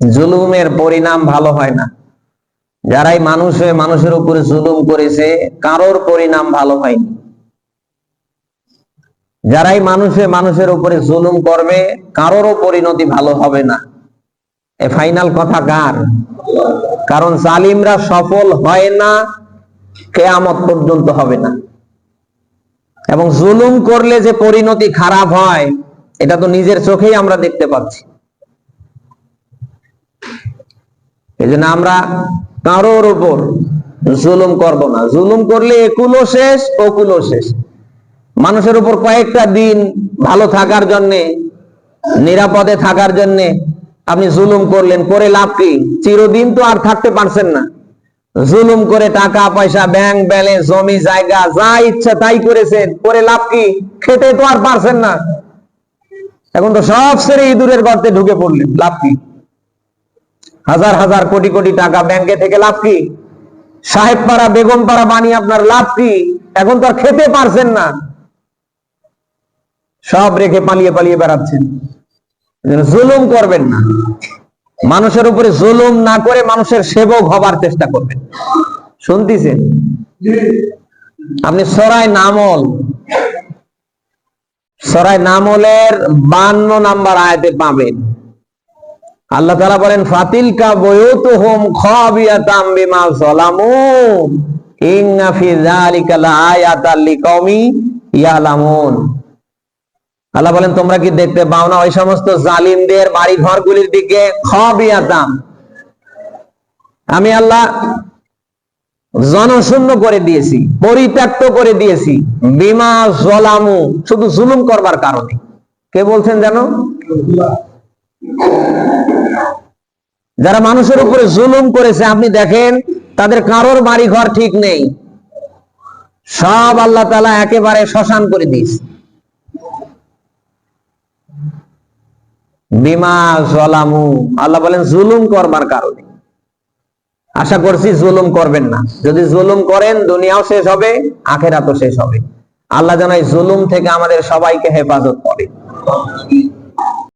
জুলুমের পরিণাম ভালো হয় না। যারাই মানুষে মানুষের উপরে জুলুম করেছে, কারোর পরিণাম ভালো হয়নি। যারাই মানুষে মানুষের উপরে জুলুম করবে, কারোরও পরিণতি ভালো হবে না। এ ফাইনাল কথা কার? কারণ জালিমরা সফল হয় না, কেয়ামত পর্যন্ত হবে না। এবং জুলুম করলে যে পরিণতি খারাপ হয়, এটা তো নিজের চোখেই আমরা দেখতে পাচ্ছি। এই জন্য আমরা কারোর উপর জুলুম করব না। জুলুম করলে একুলো শেষ ওকুলও শেষ। মানুষের উপর কয়েকটা দিন ভালো থাকার জন্যে, নিরাপদে থাকার জন্যে আপনি জুলুম করলেন, করে লাভ কি? চিরদিন তো আর থাকতে পারছেন না। জুলুম করে টাকা, পয়সা ব্যাংক ব্যালেন্স জমি, জায়গা, যা ইচ্ছা তাই করেছেন, করে লাভ কি? খেতে তো আর পারছেন না। এখন তো সব ছেড়ে ইঁদুরের গর্তে ঢুকে পড়লেন, লাভ কি? হাজার হাজার কোটি কোটি টাকা ব্যাংকে থেকে লাভ কি? সাহেব পাড়া বেগম পাড়া বানিয়ে আপনার লাভ কি? এখন তো আর খেতে পারছেন না। সব রেখে পালিয়ে পালিয়ে বেড়াচ্ছেন। জুলুম করবেন না। মানুষের উপরে জুলুম না করে মানুষের সেবক হবার চেষ্টা করবেন। শুনতেছেন? আপনি সরাই নামল। সরাই নামলের বান্ন নাম্বার আয়াতে পাবেন। আল্লাহ তাআলা বলেন, ফাতিলকা বয়ুতুহুম খাবিয়াতাম বিমা যালামু ইন্না ফি যালিকা লাআয়াতাল লিকাউমি ইয়ালামুন। আল্লাহ বলেন, তোমরা কি দেখতে পাও না ওই সমস্ত জালিমদের বাড়ি ঘরগুলির দিকে? খাবিয়াতাম। আমি আল্লাহ জনশূন্য করে দিয়েছি, পরিত্যক্ত করে দিয়েছি। বিমা জলামু শুধু জুলুম করবার কারণে। কে বলছেন জানো যারা মানুষের উপরে জুলুম করেছে, আপনি দেখেন, তাদের কারোর বাড়ি ঘর ঠিক নেই। সব আল্লাহ তালা একেবারে শ্মশান করে দিয়েছে। বিমা জলামু। আল্লাহ বলেন, জুলুম করবার কারণে। আশা করছি জুলুম করবেন না। যদি জুলুম করেন, দুনিয়াও শেষ হবে, আখেরাতও শেষ হবে। আল্লাহ যেন এই জুলুম থেকে আমাদের সবাইকে হেফাজত করে।